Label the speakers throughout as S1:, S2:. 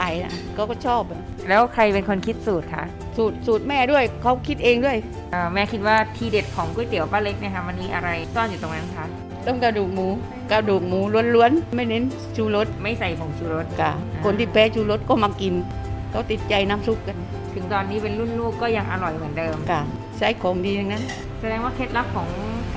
S1: ขายอยู่เขาก็ช่วยแม่ขายนะเขาก็ชอบอะ
S2: แล้วใครเป็นคนคิดสูตรคะ
S1: สูตรสูตรแม่ด้วยเขาคิดเองด้วย
S2: เอ่อแม่คิดว่าทีเด็ดของก๋วยเตี๋ยวป้าเล็กเนี่ยค่ะมันมีอะไรซ่อนอยู่ตรงนั้นคะ
S1: ต้องกระดูกหมูกระดูกหมูล้วนๆ ไม่เน้นชูรส
S2: ไม่ใส่ผงชูรส
S1: ค่ะคนที่แพ้ชูรสก็มากินเขาติดใจน้ำซุปกัน
S2: ถึงตอนนี้เป็นรุ่นลูกก็ยังอร่อยเหมือนเดิม
S1: ค่ะใช้ของดีทั้งนั้น
S2: แสดงว่าเคล็ดลับของ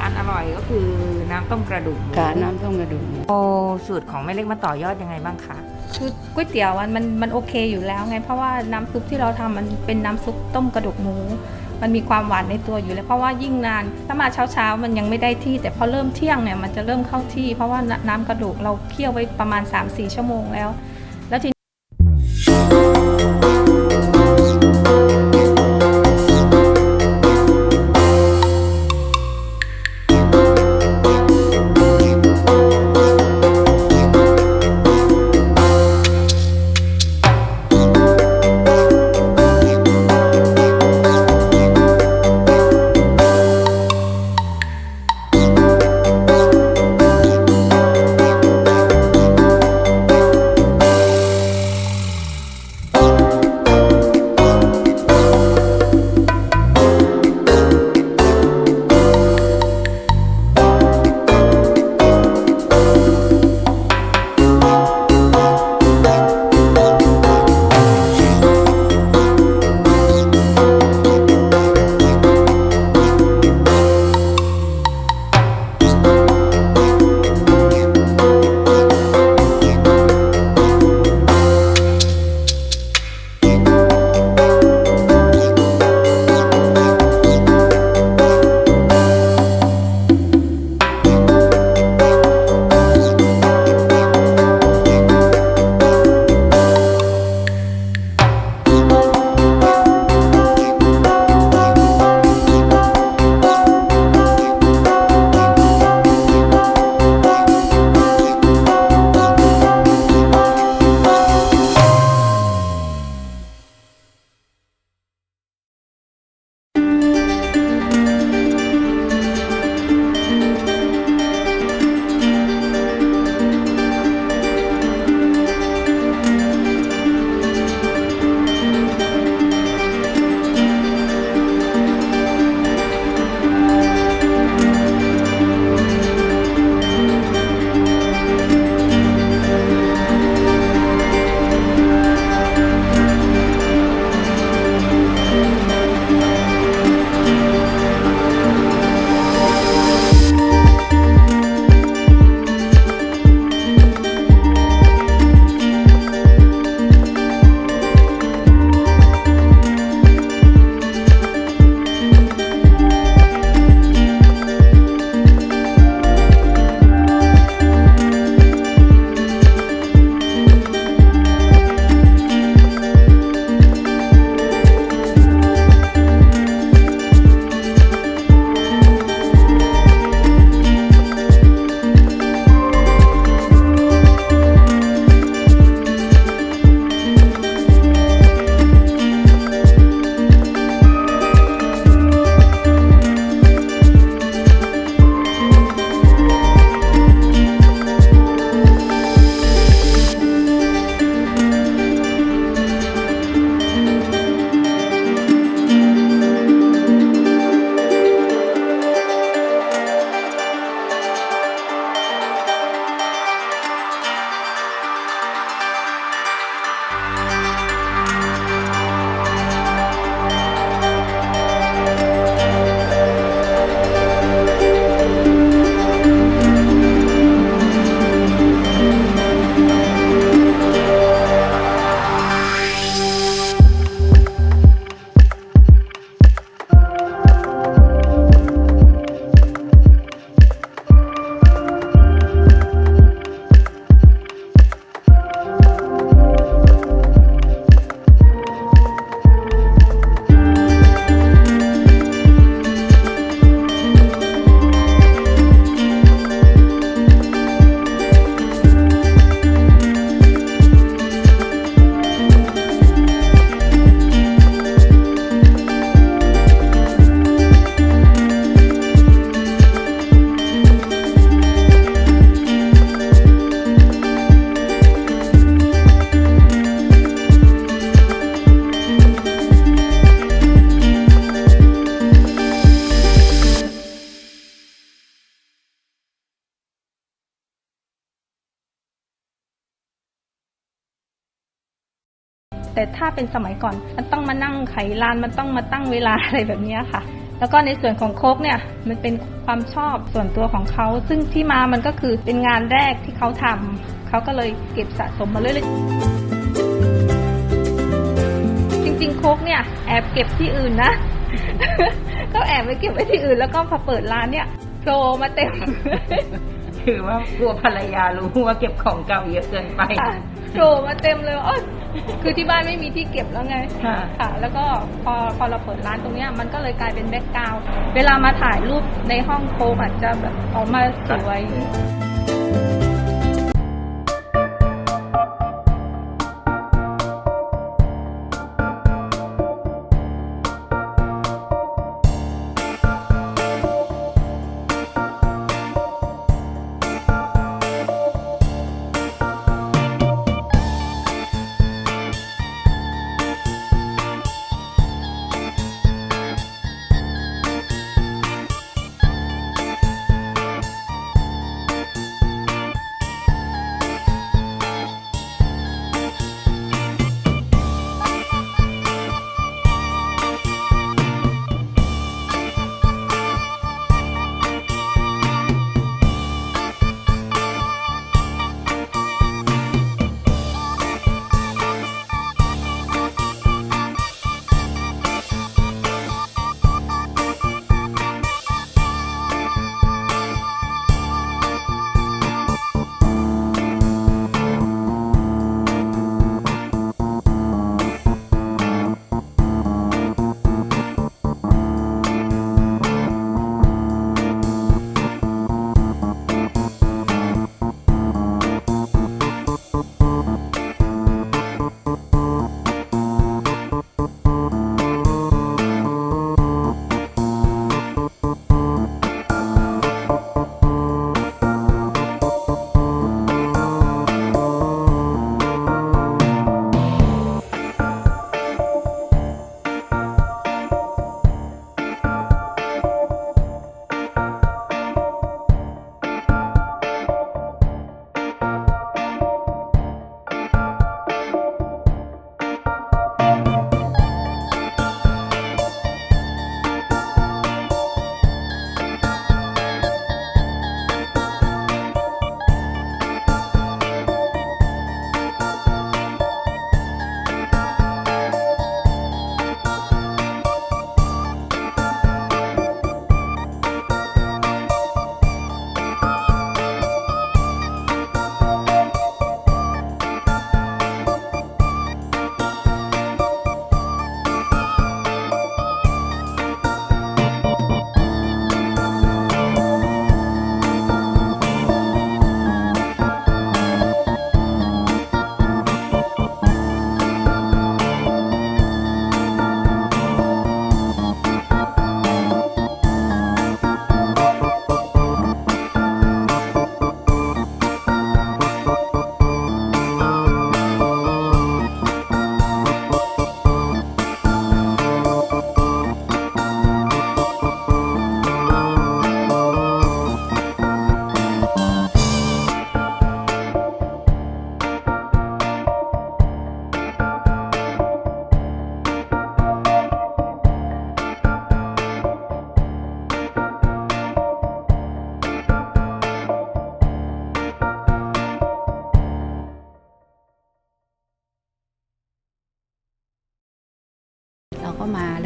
S2: การอร่อยก็คือน้ำต้มกระดูกหมู
S1: ค่ะน้ำต้มกระดูกหมู
S2: โอ้สูตรของแม่เล็กมาต่อยอดยังไงบ้างคะ
S3: คือก๋วยเตี๋ยวอะมันมันโอเคอยู่แล้วไง เพราะว่าน้ำซุปที่เราทำมันเป็นน้ำซุปต้มกระดูกหมู มันมีความหวานในตัวอยู่แล้ว เพราะว่ายิ่งนานถ้ามาเช้าเช้าๆมันยังไม่ได้ที่ แต่พอเริ่มเที่ยงเนี่ยมันจะเริ่มเข้าที่ เพราะว่าน้ำกระดูกเราเคี่ยวไว้ประมาณ 3-4 ชั่วโมงแล้ว แล้วที แต่ถ้าเป็นสมัยก่อนมันต้องมานั่งไขลานมันต้องมาตั้งเวลาอะไรแบบเนี้ยค่ะ แล้วก็ในส่วนของโคกเนี่ยมันเป็นความชอบส่วนตัวของเขาซึ่งที่มามันก็คือเป็นงานแรกที่เขาทำเขาก็เลยเก็บสะสมมาเรื่อยๆจริงๆโคกเนี่ยแอบเก็บที่อื่นนะก็แอบไปเก็บไว้ที่อื่น แล้วก็พอเปิดร้านเนี่ยโผล่มาเต็ม
S2: ถือว่ากลัวภรรยารู้ว่าเก็บของเก่าเยอะเกินไป
S3: ค่ะโผล่มาเต็มเลยว่าเอ้ย คือที่บ้านไม่มีที่เก็บแล้วไง
S2: ค่ะ
S3: ค่ะ แล้วก็พอพอเราเปิดร้านตรงเนี้ยมันก็เลยกลายเป็นแบ็กกราวด์เวลามาถ่ายรูปในห้องโคกอาจจะแบบออกมาสวย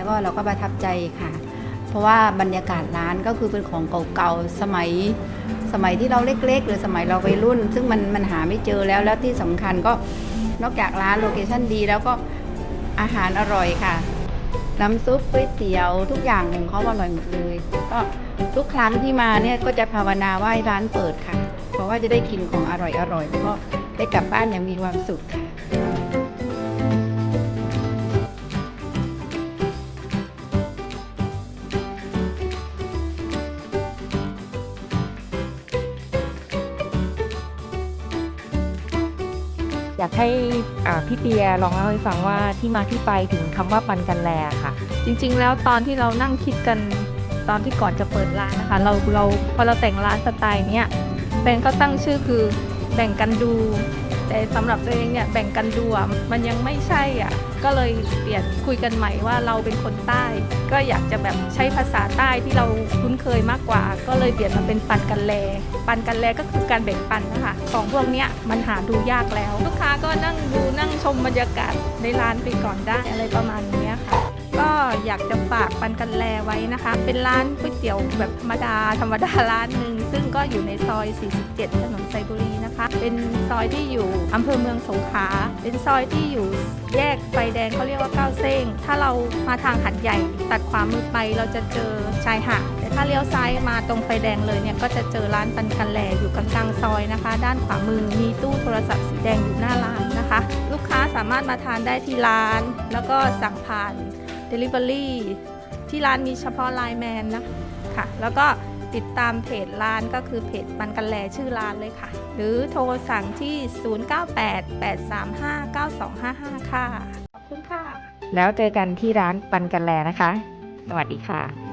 S4: ก็เราก็ประทับใจค่ะ เพราะว่าบรรยากาศร้านก็คือเป็นของเก่าๆสมัยสมัยที่เราเล็ก ๆ หรือสมัยเราวัยรุ่น ซึ่งมันมันหาไม่เจอแล้วแล้วที่สำคัญก็นอกจากร้านโลเคชั่นดีแล้วก็อาหารอร่อยค่ะ น้ำซุปก๋วยเตี๋ยวทุกอย่างของเขาอร่อยหมดเลย ก็ทุกครั้งที่มาเนี่ยก็จะภาวนาว่าร้านเปิดค่ะ เพราะว่าจะได้กินของอร่อยอร่อยๆแล้วก็ได้กลับบ้านอย่างมีความสุขค่ะ
S2: ให้พี่เปียลองเล่าให้ฟังว่าที่มาที่ไปถึงคำว่าปันกันแลค่ะ
S3: จริงๆ แล้วตอนที่เรานั่งคิดกันตอนที่ก่อนจะเปิดร้านนะคะ เราเราพอเราแต่งร้านสไตล์เนี้ยแบรนก็ตั้งชื่อคือแบ่งกันดู แต่สำหรับตัวเองเนี่ยแบ่งกันดูอะมันยังไม่ใช่อะก็เลยเปลี่ยนคุยกันใหม่ว่าเราเป็นคนใต้ ก็อยากจะแบบใช้ภาษาใต้ที่เราคุ้นเคยมากกว่า ก็เลยเปลี่ยนมาเป็นปันกันแล ปันกันแลก็คือการแบ่งปันนะคะของพวกเนี้ยมันหาดูยากแล้ว ลูกค้าก็นั่งดูนั่งชมบรรยากาศในร้านไปก่อนได้อะไรประมาณนี้ค่ะก็อยากจะฝากปันกันแลไว้นะคะ เป็นร้านก๋วยเตี๋ยวแบบธรรมดาธรรมดาร้านหนึ่ง ซึ่งก็อยู่ในซอย 47 ถนนไซบุรีนะคะ เป็นซอยที่อยู่อำเภอเมืองสงขลา เป็นซอยที่อยู่แยกไฟแดงเขาเรียกว่าก้าวเซ้ง ถ้าเรามาทางหัดใหญ่ ตัดขวามือไปเราจะเจอชายหาด แต่ถ้าเลี้ยวซ้ายมาตรงไฟแดงเลยเนี่ยก็จะเจอร้านปันกันแหลอยู่กลางซอยนะคะ ด้านขวามือมีตู้โทรศัพท์สีแดงอยู่หน้าร้านนะคะ ลูกค้าสามารถมาทานได้ที่ร้าน แล้วก็สั่งผ่าน Delivery ที่ร้านมีเฉพาะไลน์แมนนะค่ะ แล้วก็ ติดตามเพจร้านก็คือเพจปันกันแลชื่อร้านเลยค่ะ หรือโทรสั่งที่ 0988359255 ค่ะ ขอบคุณค่ะ
S2: แล้วเจอกันที่ร้านปันกันแลนะคะ สวัสดีค่ะ